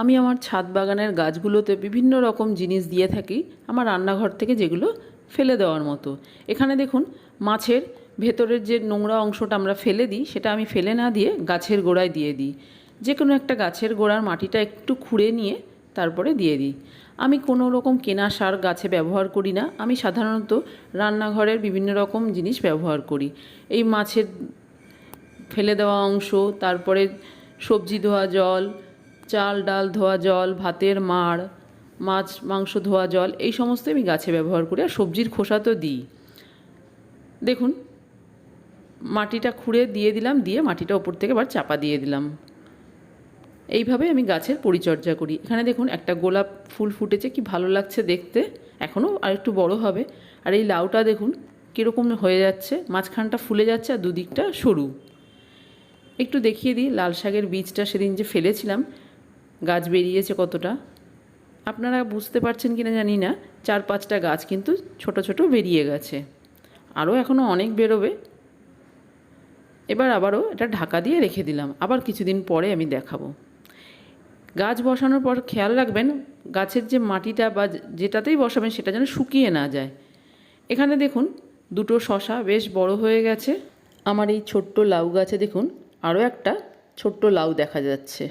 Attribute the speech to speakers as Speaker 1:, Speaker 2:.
Speaker 1: আমি আমার ছাদ বাগানের গাছগুলোতে বিভিন্ন রকম জিনিস দিয়ে থাকি আমার রান্নাঘর থেকে যেগুলো ফেলে দেওয়ার মতো। এখানে দেখুন, মাছের ভেতরের যে নোংরা অংশটা আমরা ফেলে দিই, সেটা আমি ফেলে না দিয়ে গাছের গোড়ায় দিয়ে দিই। যে কোনো একটা গাছের গোড়ার মাটিটা একটু খুঁড়ে নিয়ে তারপরে দিয়ে দিই। আমি কোনো রকম কেনা সার গাছে ব্যবহার করি না। আমি সাধারণত রান্নাঘরের বিভিন্ন রকম জিনিস ব্যবহার করি। এই মাছের ফেলে দেওয়া অংশ, তারপরে সবজি ধোয়া জল চাল, ডাল, ধোয়া জল, ভাতের মাড়, মাছ, মাংস, ধোয়া জল, এই সমস্ত আমি গাছে ব্যবহার করি আর সবজির খোসা তো দিই। দেখুন, মাটিটা খুঁড়ে দিয়ে দিলাম, দিয়ে মাটিটা ওপর থেকে আবার চাপা দিয়ে দিলাম। এইভাবে আমি গাছের পরিচর্যা করি। এখানে দেখুন, একটা গোলাপ ফুল ফুটেছে, কি ভালো লাগছে দেখতে। এখনও আর একটু বড় হবে। আর এই লাউটা দেখুন, কীরকম হয়ে যাচ্ছে, মাঝখানটা ফুলে যাচ্ছে আর দুদিকটা সরু। একটু দেখিয়ে দিই, লাল শাকের বীজটা সেদিন যে ফেলেছিলাম গাছ বেরিয়েছে কতটা? আপনারা বুঝতে পারছেন কিনা জানি না। চার পাঁচটা গাছ কিন্তু ছোট ছোট বেরিয়ে গেছে। আরও এখনও অনেক বেরোবে। এবার আবারও এটা ঢাকা দিয়ে রেখে দিলাম। আবার কিছুদিন পরে আমি দেখাবো। গাছ বসানোর পর খেয়াল রাখবেন, গাছের যে মাটিটা বা যেটাতেই বসাবেন সেটা যেন শুকিয়ে না যায়। এখানে দেখুন, দুটো শশা বেশ বড় হয়ে গেছে। আমার এই ছোট্ট লাউ গাছে দেখুন, আরও একটা ছোট্ট লাউ দেখা যাচ্ছে।